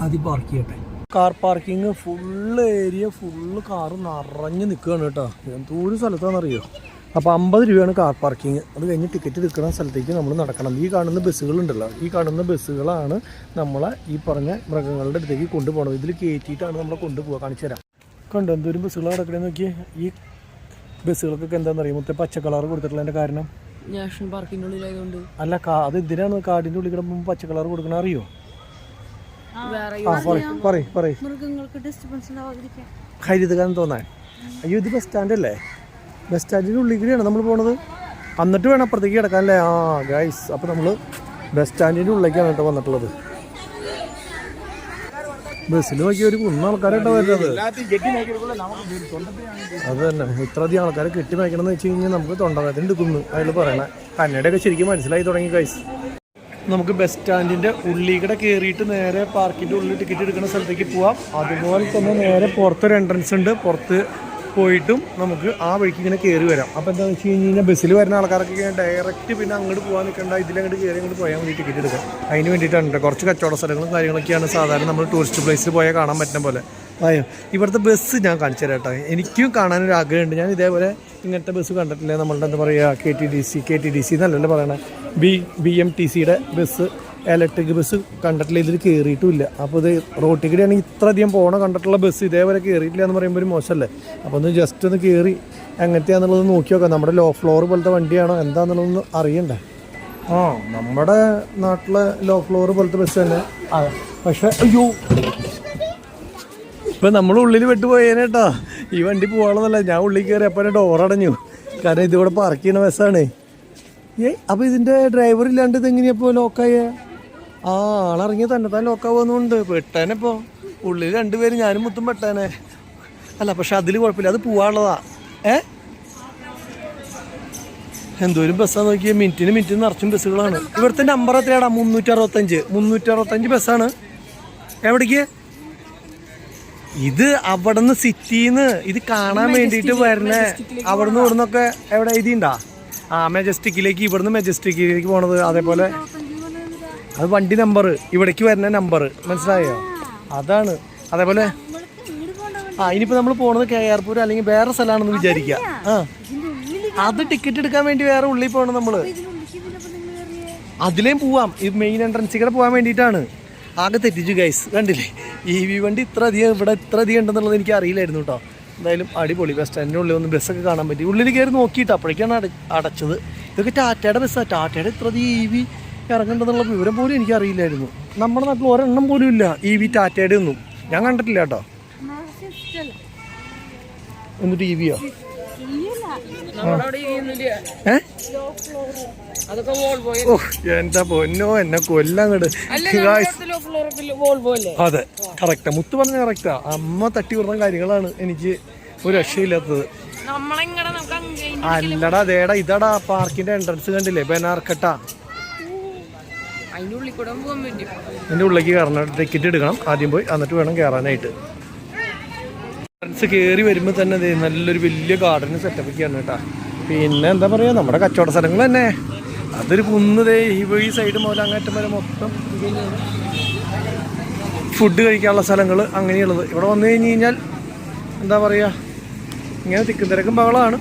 ആദ്യം പാർക്ക് ചെയ്യട്ടെ. Car parking full area full car നിറഞ്ഞ് നിൽക്കുകയാണ് കേട്ടോ. ഒരു സ്ഥലത്താണെന്നറിയോ? അപ്പോൾ അമ്പത് രൂപയാണ് കാർ പാർക്കിംഗ് അത് കഴിഞ്ഞ് ടിക്കറ്റ് എടുക്കുന്ന സ്ഥലത്തേക്ക് നമ്മൾ നടക്കണം. ഈ കാണുന്ന ബസ്സുകളുണ്ടല്ലോ. ഈ കാണുന്ന ബസ്സുകളാണ് നമ്മളെ ഈ പറഞ്ഞ മൃഗങ്ങളുടെ അടുത്തേക്ക് കൊണ്ടുപോകണം ഇതിൽ കയറ്റിയിട്ടാണ് നമ്മളെ കൊണ്ടുപോകുക കാണിച്ചു തരാം. കണ്ടോ എന്തോരം ബസ്സുകൾ നടക്കണേ നോക്കി ഈ ബസ്സുകൾക്കൊക്കെ എന്താണെന്ന് അറിയാം മൊത്തം പച്ച കളർ കൊടുത്തിട്ടുള്ളതിന്റെ കാരണം. നാഷണൽ പാർക്കിന്റെ ഉള്ളിലായതുകൊണ്ട്. അല്ല കാ- അത് എന്തിനാണ് കാടിന്റെ ഉള്ളിൽ കിടക്കുമ്പോൾ പച്ച കളർ കൊടുക്കണ അറിയോ? ആ പറയ് പറയ് പറയ്. ഹരിതകാലം തോന്നാൻ. അയ്യോ ഇത് ബസ് സ്റ്റാൻഡ് അല്ലേ? ബസ് സ്റ്റാൻഡിന്റെ ഉള്ളിൽ കൂടിയാണ് നമ്മൾ പോണത്. എന്നിട്ട് വേണം അപ്പുറത്തേക്ക് കിടക്കാൻ അല്ലേ ആ ഗൈസ് അപ്പോൾ നമ്മൾ ബസ് സ്റ്റാൻഡിന്റെ ഉള്ളിലേക്കാണ് കേട്ടോ വന്നിട്ടുള്ളത്. ബസ്സിൽ നോക്കിയ ഒരു കുന്ന ആൾക്കാരായിട്ടോ വരുന്നത്. അത് തന്നെ. ഇത്രയധികം ആൾക്കാരെ കെട്ടി മേക്കണമെന്ന് വെച്ച് കഴിഞ്ഞാൽ നമുക്ക് തൊണ്ടവേദന എടുക്കുന്നു അതിൽ പറയണേ. കന്നഡയൊക്കെ ശരിക്കും മനസ്സിലായി തുടങ്ങി ഗൈസ് നമുക്ക് ബസ് സ്റ്റാൻഡിന്റെ ഉള്ളിൽ കൂടെ കയറിയിട്ട് നേരെ പാർക്കിന്റെ ഉള്ളിൽ ടിക്കറ്റ് എടുക്കുന്ന സ്ഥലത്തേക്ക് പോവാം. അതുപോലെ തന്നെ നേരെ പുറത്തൊരു എൻട്രൻസ് ഉണ്ട്. പുറത്ത് പോയിട്ടും നമുക്ക് ആ വഴിക്ക് ഇങ്ങനെ കയറി വരാം. അപ്പോൾ എന്താണെന്ന് വെച്ച് കഴിഞ്ഞ് കഴിഞ്ഞാൽ ബസ്സിൽ വരുന്ന ആൾക്കാർക്ക് ഡയറക്റ്റ് പിന്നെ അങ്ങോട്ട് പോകാൻ നിൽക്കേണ്ട ഇതിലങ്ങോട്ട് കയറി അങ്ങോട്ട് പോയാൽ മതി ടിക്കറ്റ് എടുക്കാം അതിന് വേണ്ടിയിട്ടാണ് ട്ടോ. കുറച്ച് കച്ചവട സ്ഥലങ്ങളും കാര്യങ്ങളൊക്കെയാണ് സാധാരണ നമ്മൾ ടൂറിസ്റ്റ് പ്ലേസിൽ പോയാൽ കാണാൻ പറ്റുന്ന പോലെ. അയ്യോ ഇവിടുത്തെ ബസ് ഞാൻ കാണിച്ചു തരാം കേട്ടോ. എനിക്കും കാണാനൊരു ആഗ്രഹമുണ്ട്. ഞാൻ ഇതേപോലെ ഇങ്ങനത്തെ ബസ് കണ്ടിട്ടില്ല? നമ്മളുടെ എന്താ പറയുക K T D C K T D C എന്നല്ലല്ലോ പറയണേ. ബി ബി എം ടി സിയുടെ ബസ് ഇലക്ട്രിക് ബസ് കണ്ടിട്ടില്ല ഇതിൽ കയറിയിട്ടുമില്ല അപ്പോൾ ഇത് റോട്ടിൽ കൂടെ ആണെങ്കിൽ ഇത്ര അധികം പോണ കണ്ടിട്ടുള്ള ബസ് ഇതേപോലെ കയറിയിട്ടില്ല എന്ന് പറയുമ്പോൾ ഒരു മോശമല്ലേ? അപ്പോൾ ഒന്ന് ജസ്റ്റ് ഒന്ന് കയറി എങ്ങനത്തെയാണെന്നുള്ളത് നോക്കി നോക്കാം. നമ്മുടെ ലോ ഫ്ലോർ പോലത്തെ വണ്ടിയാണോ? എന്താണെന്നുള്ളതൊന്ന് അറിയണ്ടേ? ആ നമ്മുടെ നാട്ടിലെ ലോ ഫ്ലോർ പോലത്തെ ബസ് തന്നെ. പക്ഷേ അയ്യോ. ഇപ്പൊ നമ്മൾ ഉള്ളിൽ വിട്ടുപോയേനേട്ടാ ഈ വണ്ടി പോകണമെന്നല്ല ഞാൻ ഉള്ളിൽ കയറി അപ്പം ഡോർ അടഞ്ഞു. കാരണം ഇതിവിടെ പാർക്ക് ചെയ്യുന്ന ബസ്സാണ് ഏ അപ്പൊ ഇതിന്റെ ഡ്രൈവർ ഇല്ലാണ്ട് ഇത് എങ്ങനെയപ്പോ ലോക്കായേ ആ ആളിറങ്ങി തന്നെ താൻ ലോക്കാവുന്നുണ്ട് പെട്ടേനെ ഇപ്പോൾ ഉള്ളിൽ രണ്ടുപേരും ഞാനും മുത്തും പെട്ടേനെ. അല്ല പക്ഷെ അതിൽ കുഴപ്പമില്ല. അത് പോവാനുള്ളതാ. ഏ? എന്തോരം ബസ്സാ നോക്കിയാൽ മിനിറ്റിന് മിനിറ്റിന് നിറച്ചും ബസ്സുകളാണ്. ഇവിടുത്തെ നമ്പർ എത്രയാടാ? മുന്നൂറ്റി അറുപത്തഞ്ച് മുന്നൂറ്റി അറുപത്തഞ്ച് ബസ്സാണ്. എവിടേക്ക്? ഇത് അവിടുന്ന് സിറ്റിന്ന് ഇത് കാണാൻ വേണ്ടിയിട്ട് വരണേ. അവിടുന്ന് ഇവിടുന്നൊക്കെ എവിടെ ഇതിണ്ടാ? ആ മെജസ്റ്റിക്കിലേക്ക് ഇവിടുന്ന് മെജസ്റ്റിക്കിലേക്ക് പോണത് അതേപോലെ. അത് വണ്ടി നമ്പർ ഇവിടേക്ക് വരുന്ന നമ്പർ മനസ്സിലായോ? അതാണ്. അതേപോലെ ആ ഇനിയിപ്പോ നമ്മൾ പോണത് കെ ആർ പൂർ അല്ലെങ്കിൽ വേറെ സ്ഥലമാണെന്ന് വിചാരിക്കുക ആ. അത് ടിക്കറ്റ് എടുക്കാൻ വേണ്ടി വേറെ ഉള്ളിൽ പോകണം നമ്മൾ. അതിലേം പോവാം. ഈ മെയിൻ എൻട്രൻസിൽ കൂടെ പോകാൻ വേണ്ടിയിട്ടാണ്. ആകെ തെറ്റിച്ചു ഗൈസ് കണ്ടില്ലേ? ഈ വി വണ്ടി ഇത്ര അധികം ഇവിടെ ഇത്ര അധികം ഉണ്ടെന്നുള്ളത് എനിക്ക് അറിയില്ലായിരുന്നു കേട്ടോ എന്തായാലും അടിപൊളി. ബസ് സ്റ്റാൻഡിന്റെ ഉള്ളിൽ ഒന്ന് ബസ്സൊക്കെ കാണാൻ പറ്റി. ഉള്ളിൽ കയറി നോക്കിയിട്ട് അപ്പോഴേക്കാണ് അട അടച്ചത്. ഇതൊക്കെ ടാറ്റയുടെ ബസ്സാണ് ടാറ്റയുടെ ഇത്ര അധികം ഇ വി ഇറങ്ങുന്നുണ്ടെന്നുള്ള വിവരം പോലും എനിക്ക് അറിയില്ലായിരുന്നു നമ്മുടെ നാട്ടിൽ ഒരെണ്ണം പോലും ഇല്ല ഇ വി ടാറ്റയുടെ ഒന്നും. ഞാൻ കണ്ടിട്ടില്ല കേട്ടോ. എന്നിട്ട് ഇ വിയോ ഓ എന്റെ പൊന്നോ എന്നെ കൊല്ലം അതെ കറക്റ്റാ മുത്ത് പറഞ്ഞ കറക്റ്റാ അമ്മ തട്ടി വിടുന്ന കാര്യങ്ങളാണ് എനിക്ക് ഒരു രക്ഷയില്ലാത്തത്. അല്ലടാ അതേടാ ഇതാടാ പാർക്കിന്റെ എൻട്രൻസ് കണ്ടില്ലേ? ബനാർക്കട്ട പറ്റും. ഉള്ളിലേക്ക് കയറണം ടിക്കറ്റ് എടുക്കണം. ആദ്യം പോയി എന്നിട്ട് വേണം കയറാനായിട്ട് ഫ്രണ്ട്സ് കയറി വരുമ്പോൾ തന്നെ നല്ലൊരു വലിയ ഗാർഡൻ സെറ്റപ്പ് ഒക്കെയാണ് കേട്ടാ. പിന്നെ എന്താ പറയുക നമ്മുടെ കച്ചവട സ്ഥലങ്ങൾ തന്നെ. അതൊരു കുന്നതേ ഈ ഈ സൈഡ് മുതൽ അങ്ങേറ്റം വരെ മൊത്തം ഫുഡ് കഴിക്കാനുള്ള സ്ഥലങ്ങൾ അങ്ങനെയുള്ളത്. ഇവിടെ വന്നു കഴിഞ്ഞ് കഴിഞ്ഞാൽ എന്താ പറയുക ഇങ്ങനെ തിക്കും തിരക്കും ബഹളമാണ്.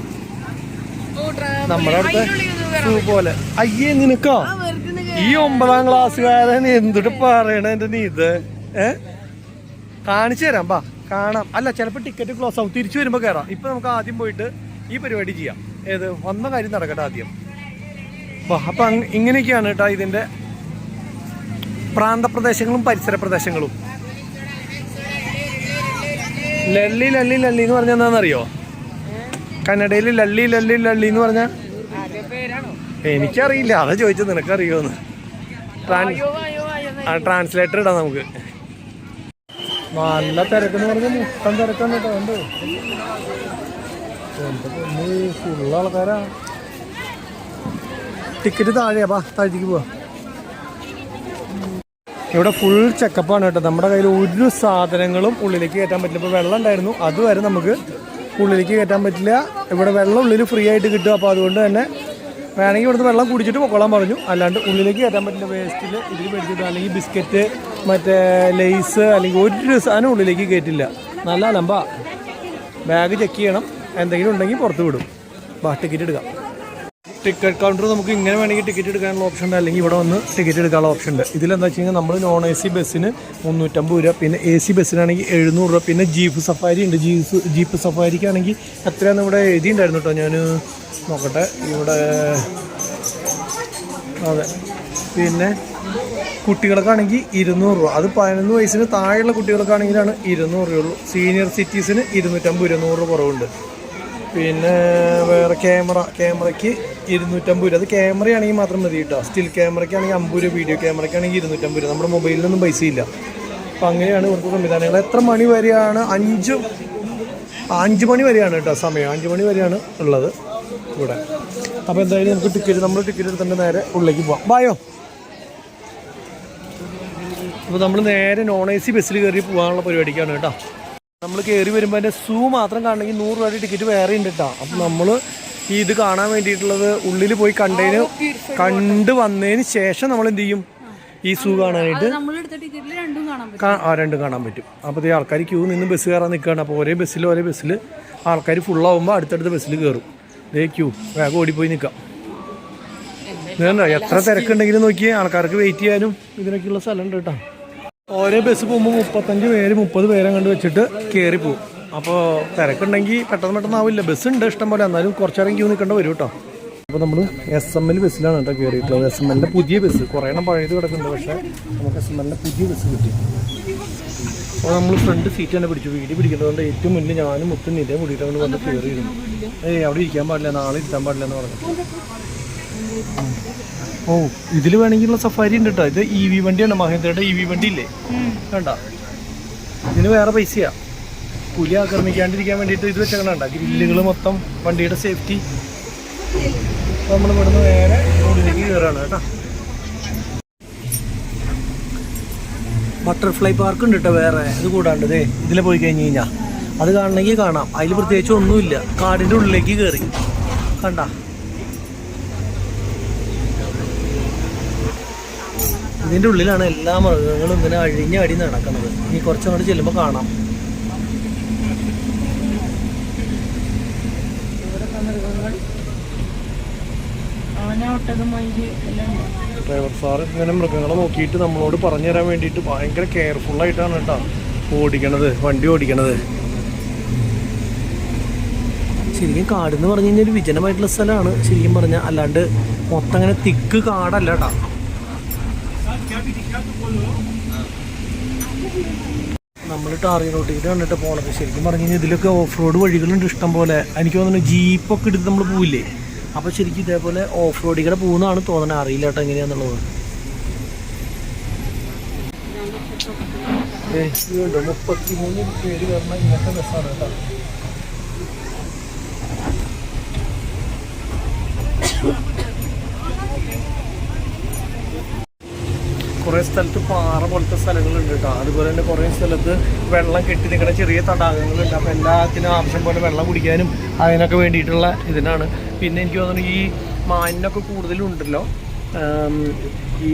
നമ്മുടെ അടുത്ത് പോലെ. അയ്യേ നിനക്കോ? ഈ ഒമ്പതാം ക്ലാസ്സുകാരൻ എന്തിട്ട് പറയണ എന്റെ നീ ഇത് ഏ? കാണിച്ചു തരാം ബാ കാണാം. അല്ല ചിലപ്പോൾ ടിക്കറ്റ് ക്ലോസ് ആവും. തിരിച്ചു വരുമ്പോൾ കേറാം. ഇപ്പൊ നമുക്ക് ആദ്യം പോയിട്ട് ഈ പരിപാടി ചെയ്യാം. ഏത്? വന്ന കാര്യം നടക്കട്ടെ ആദ്യം. അപ്പൊ ഇങ്ങനെയൊക്കെയാണ് കേട്ടോ ഇതിന്റെ പ്രാന്തപ്രദേശങ്ങളും പരിസര പ്രദേശങ്ങളും ലള്ളി ലള്ളി ലള്ളി എന്ന് പറഞ്ഞാൽ എന്താണെന്നറിയോ? കന്നഡയിൽ ലള്ളി ലള്ളി ലള്ളി എന്ന് പറഞ്ഞാൽ പേരാണോ? എനിക്കറിയില്ല. അതാ ചോദിച്ചത്. നിനക്കറിയോന്ന് ട്രാൻ അയ്യോ അയ്യോ അയ്യോ ആ ട്രാൻസ്ലേറ്റർ ഇടാം നമുക്ക്. നല്ല തിരക്കെന്ന് പറഞ്ഞാൽ മുട്ടം തിരക്കാണ് കേട്ടോ കണ്ടോ എന്റെ പൊന്ന് ഫുള്ള് ആൾക്കാരാ. ടിക്കറ്റ് താഴെയാ ബാ താഴേക്ക് പോവാ. ഇവിടെ ഫുൾ ചെക്കപ്പാണ് കേട്ടോ. നമ്മുടെ കയ്യിൽ ഒരു സാധനങ്ങളും ഉള്ളിലേക്ക് കയറ്റാൻ പറ്റില്ല. ഇപ്പോൾ വെള്ളം ഉണ്ടായിരുന്നു. അതുവരെ നമുക്ക് ഉള്ളിലേക്ക് കയറ്റാൻ പറ്റില്ല. ഇവിടെ വെള്ളം ഉള്ളിൽ ഫ്രീ ആയിട്ട് കിട്ടും. അപ്പോൾ അതുകൊണ്ട് തന്നെ വേണമെങ്കിൽ ഇവിടുന്ന് വെള്ളം കുടിച്ചിട്ട് പൊക്കോളാൻ പറഞ്ഞു. അല്ലാണ്ട് ഉള്ളിലേക്ക് കയറ്റാൻ പറ്റുന്ന വേസ്റ്റിൽ ഇതിൽ മേടിച്ചിട്ട് അല്ലെങ്കിൽ ബിസ്ക്കറ്റ് മറ്റേ ലേസ് അല്ലെങ്കിൽ ഒരു സാധനം ഉള്ളിലേക്ക് കയറ്റില്ല. നല്ല അലമ്പ. ബാഗ് ചെക്ക് ചെയ്യണം. എന്തെങ്കിലും ഉണ്ടെങ്കിൽ പുറത്ത് വിടും. ബാ ടിക്കറ്റ് എടുക്കാം. ടിക്കറ്റ് കൗണ്ടർ നമുക്ക് ഇങ്ങനെ വേണമെങ്കിൽ ടിക്കറ്റ് എടുക്കാനുള്ള ഓപ്ഷൻ ഉണ്ട്. അല്ലെങ്കിൽ ഇവിടെ വന്ന് ടിക്കറ്റ് എടുക്കാനുള്ള ഓപ്ഷൻ ഉണ്ട്. ഇതിലെന്താ വെച്ച് കഴിഞ്ഞാൽ നമ്മൾ നോൺ എ സി ബസ്സിന് മുന്നൂറ്റമ്പത് രൂപ പിന്നെ എ സി ബസ്സിനാണെങ്കിൽ എഴുന്നൂറ് രൂപ പിന്നെ ജീപ്പ് സഫാരി ഉണ്ട്. ജീപ്പ് ജീപ്പ് സഫാരിക്കാണെങ്കിൽ എത്രയാണെന്ന് ഇവിടെ എഴുതിയിട്ടുണ്ടായിരുന്നു കേട്ടോ ഞാൻ നോക്കട്ടെ. ഇവിടെ അതെ. പിന്നെ കുട്ടികൾക്കാണെങ്കിൽ ഇരുന്നൂറ് രൂപ. അത് പതിനൊന്ന് വയസ്സിന് താഴെയുള്ള കുട്ടികൾക്കാണെങ്കിലാണ് ഇരുന്നൂറ് രൂപ ഉള്ളൂ സീനിയർ സിറ്റീസിന് ഇരുന്നൂറ്റമ്പത് രൂപ നൂറ് രൂപ കുറവുണ്ട്. പിന്നെ വേറെ ക്യാമറ ക്യാമറയ്ക്ക് ഇരുന്നൂറ്റമ്പത് രൂപ. അത് ക്യാമറയാണെങ്കിൽ മാത്രം മതി കേട്ടോ. സ്റ്റിൽ ക്യാമറയ്ക്കാണെങ്കിൽ അമ്പത് രൂപ വീഡിയോ ക്യാമറയ്ക്കാണെങ്കിൽ ഇരുന്നൂറ്റമ്പത് രൂപ. നമ്മുടെ മൊബൈലിലൊന്നും പൈസയില്ല അപ്പം അങ്ങനെയാണ് ഇവർക്ക് സംവിധാനങ്ങൾ. എത്ര മണി വരെയാണ്? അഞ്ച് അഞ്ച് മണി വരെയാണ് കേട്ടോ സമയം. അഞ്ച് മണി വരെയാണ് ഉള്ളത് ഇവിടെ. അപ്പോൾ എന്തായാലും നമുക്ക് ടിക്കറ്റ് നമ്മൾ ടിക്കറ്റ് എടുത്തിട്ട് നേരെ ഉള്ളിലേക്ക് പോവാം. ബായോ അപ്പോൾ നമ്മൾ നേരെ നോൺ എ സി ബസ്സിൽ കയറി പോകാനുള്ള പരിപാടിക്കാണ് കേട്ടോ. നമ്മൾ കയറി വരുമ്പോൾ അതിന്റെ സൂ മാത്രം കാണണമെങ്കിൽ നൂറ് രൂപയുടെ ടിക്കറ്റ് വേറെ ഉണ്ട് കേട്ടോ അപ്പം നമ്മൾ ഈ ഇത് കാണാൻ വേണ്ടിയിട്ടുള്ളത് ഉള്ളിൽ പോയി കണ്ടതിന് കണ്ട് വന്നതിന് ശേഷം നമ്മൾ എന്ത് ചെയ്യും? ഈ സൂ കാണാനായിട്ട് ആ രണ്ടും കാണാൻ പറ്റും. അപ്പോൾ ഈ ആൾക്കാർ ക്യൂ നിന്ന് ബസ് കയറാൻ നിൽക്കുകയാണ് അപ്പോൾ ഒരേ ബസ്സിൽ ഒരേ ബസ്സിൽ ആൾക്കാർ ഫുള്ളാവുമ്പോൾ അടുത്തടുത്ത ബസ്സിൽ കയറും ദേ ക്യൂ വേഗം ഓടിപ്പോയി നിൽക്കാം ഇതെന്താ എത്ര തിരക്കുണ്ടെങ്കിലും നോക്കിയേ ആൾക്കാർക്ക് വെയിറ്റ് ചെയ്യാനും ഇതിനൊക്കെയുള്ള സ്ഥലമുണ്ട് കേട്ടോ ഓരോ ബസ് പോകുമ്പോൾ മുപ്പത്തഞ്ച് പേര് മുപ്പത് പേരെ കണ്ട് വെച്ചിട്ട് കയറി പോകും അപ്പോൾ തിരക്കുണ്ടെങ്കിൽ പെട്ടെന്ന് പെട്ടെന്ന് ആവില്ല. ബസ് ഉണ്ട് ഇഷ്ടം പോലെ എന്നാലും കുറച്ചേരം ക്യൂ നിൽക്കേണ്ട വരും കേട്ടോ അപ്പോൾ നമ്മൾ എസ് എം എൽ ബസ്സിലാണ് കേട്ടോ കയറിയിട്ടുള്ളത് എസ് എം എല്ലിന്റെ പുതിയ ബസ് കുറേ എണ്ണം പഴയത് കിടക്കുന്നുണ്ട്. പക്ഷേ നമുക്ക് എസ് എം എല്ലിന്റെ പുതിയ ബസ് കിട്ടി. അപ്പോൾ നമ്മൾ ഫ്രണ്ട് സീറ്റ് തന്നെ പിടിച്ചു. വീഡിയോ പിടിക്കുന്നതുകൊണ്ട് ഏറ്റവും മുന്നിൽ ഞാനും മുത്തും നിലയെ കൂടിയിട്ട് അങ്ങോട്ട് വന്ന് കയറിയിരുന്നു ഏയ് അവിടെ ഇരിക്കാൻ പാടില്ല. നാളെ ഇരുത്താൻ പാടില്ല എന്ന് പറഞ്ഞു. ഓ ഇതിൽ വേണമെങ്കിലുള്ള സഫാരി ഉണ്ട് കേട്ടോ ഇത് ഇ വി വണ്ടിയാണ്. മഹേന്ദ്രയുടെ ഇ വി വണ്ടി ഇല്ലേ വേണ്ട ഇതിന് വേറെ പൈസയാ. പുലി ആക്രമിക്കാണ്ടിരിക്കാൻ വേണ്ടിട്ട് ഇത് വെച്ചേക്കണ ഗ്രില്ലുകൾ മൊത്തം വണ്ടിയുടെ സേഫ്റ്റി. നമ്മൾ ഇവിടുന്ന് നേരെ റോഡിലേക്ക് കയറാണ് കേട്ടോ. ബട്ടർഫ്ലൈ പാർക്ക് ഉണ്ട് കേട്ടോ വേറെ. ഇത് കൂടാണ്ട് ദേ ഇതിൽ പോയി കഴിഞ്ഞു കഴിഞ്ഞാൽ അത് കാണണമെങ്കിൽ കാണാം. അതിൽ പ്രത്യേകിച്ച് ഒന്നുമില്ല. കാടിന്റെ ഉള്ളിലേക്ക് കയറി കണ്ട? ഇതിന്റെ ഉള്ളിലാണ് എല്ലാ മൃഗങ്ങളും ഇങ്ങനെ അഴിഞ്ഞ അടി നടക്കുന്നത്. ഇനി കുറച്ചങ്ങോട്ട് ചെല്ലുമ്പോൾ കാണാം. ഡ്രൈവർ സാർ ഇങ്ങനെ മൃഗങ്ങളെ നോക്കിയിട്ട് നമ്മളോട് പറഞ്ഞു തരാൻ വേണ്ടിയിട്ട് ഭയങ്കര കെയർഫുൾ ആയിട്ടാണ് കേട്ടോ ഓടിക്കണത് വണ്ടി ഓടിക്കണത്. ശരിക്കും കാട് എന്ന് പറഞ്ഞു കഴിഞ്ഞാൽ ഒരു വിജനമായിട്ടുള്ള സ്ഥലമാണ്. ശരിക്കും പറഞ്ഞാൽ അല്ലാണ്ട് മൊത്തം അങ്ങനെ തിക്ക് കാടല്ല കേട്ടോ. നമ്മൾ ടാറി റോട്ടിൽ കണ്ടിട്ട് പോണത്. ശരിക്കും പറഞ്ഞു കഴിഞ്ഞാൽ ഇതിലൊക്കെ ഓഫ് റോഡ് വഴികളുണ്ട് ഇഷ്ടം പോലെ എനിക്ക് തോന്നുന്നു ജീപ്പൊക്കെ എടുത്ത് നമ്മൾ പോവില്ലേ? അപ്പോൾ ശരിക്കും ഇതേപോലെ ഓഫ് റോഡിൽ കൂടെ പോകുന്നതാണ് തോന്നണേ. അറിയില്ല കേട്ടോ എങ്ങനെയാന്നുള്ളത് മുപ്പത്തി മൂന്ന് പേര് കാരണം ഇങ്ങനത്തെ ബസ്സാണ് കേട്ടോ. കുറേ സ്ഥലത്ത് പാറ പോലത്തെ സ്ഥലങ്ങളുണ്ട് കേട്ടോ. അതുപോലെ തന്നെ കുറേ സ്ഥലത്ത് വെള്ളം കെട്ടി നിൽക്കുന്ന ചെറിയ തടാകങ്ങളുണ്ട്. അപ്പോൾ എല്ലാത്തിനും ആവശ്യം പോലെ വെള്ളം കുടിക്കാനും അതിനൊക്കെ വേണ്ടിയിട്ടുള്ള ഇതിനാണ്. പിന്നെ എനിക്ക് തോന്നുന്നു ഈ മാനിനൊക്കെ കൂടുതലുണ്ടല്ലോ. ഈ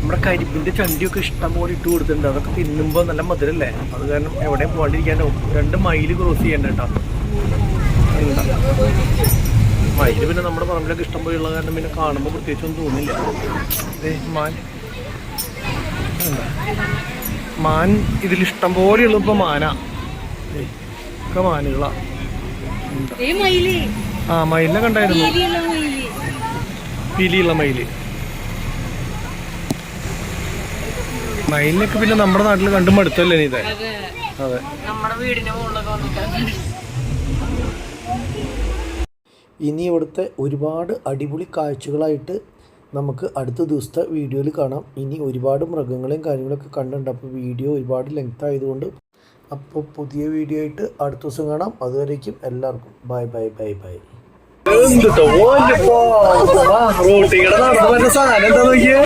നമ്മുടെ കരിമ്പിന്റെ ചണ്ടിയൊക്കെ ഇഷ്ടം പോലെ ഇട്ട് കൊടുത്തിട്ടുണ്ട്. അതൊക്കെ തിന്നുമ്പോൾ നല്ല മധുരല്ലേ? അത് കാരണം എവിടെയും പോകാണ്ടിരിക്കാനോ. രണ്ട് മൈൽ ക്രോസ് ചെയ്യണ്ട കേട്ടോ. മയിൽ പിന്നെ നമ്മുടെ പറമ്പിലൊക്കെ ഇഷ്ടം പോലെ ഉള്ള കാരണം പിന്നെ കാണുമ്പോൾ പ്രത്യേകിച്ചൊന്നും തോന്നില്ല. മാൻ. മാൻ ഇതിൽ ഇഷ്ടം പോലെയുള്ള ഇപ്പൊ മാന. ഒക്കെ മാനുകളാ. ആ മയിലിനെ കണ്ടായിരുന്നു? പീലിയുള്ള മയിൽ. മയിലിനൊക്കെ പിന്നെ നമ്മുടെ നാട്ടിൽ കണ്ടും മടുത്തല്ലേ ഇതേ? അതെ. നമ്മുടെ വീടിന്റെ മുകളിലൊക്കെ ഇനി ഇവിടുത്തെ ഒരുപാട് അടിപൊളി കാഴ്ചകളായിട്ട് നമുക്ക് അടുത്ത ദിവസത്തെ വീഡിയോയിൽ കാണാം. ഇനി ഒരുപാട് മൃഗങ്ങളെയും കാര്യങ്ങളൊക്കെ കണ്ടിട്ടുണ്ട്. അപ്പോൾ വീഡിയോ ഒരുപാട് ലെങ്ത് ആയതുകൊണ്ട് അപ്പോൾ പുതിയ വീഡിയോ ആയിട്ട് അടുത്ത ദിവസം കാണാം. അതുവരേക്കും എല്ലാവർക്കും ബൈ ബൈ ബൈ ബൈ റോട്ടിയുടെ നടന്നു വരുന്ന സാധനം എന്താ നോക്കിയേ?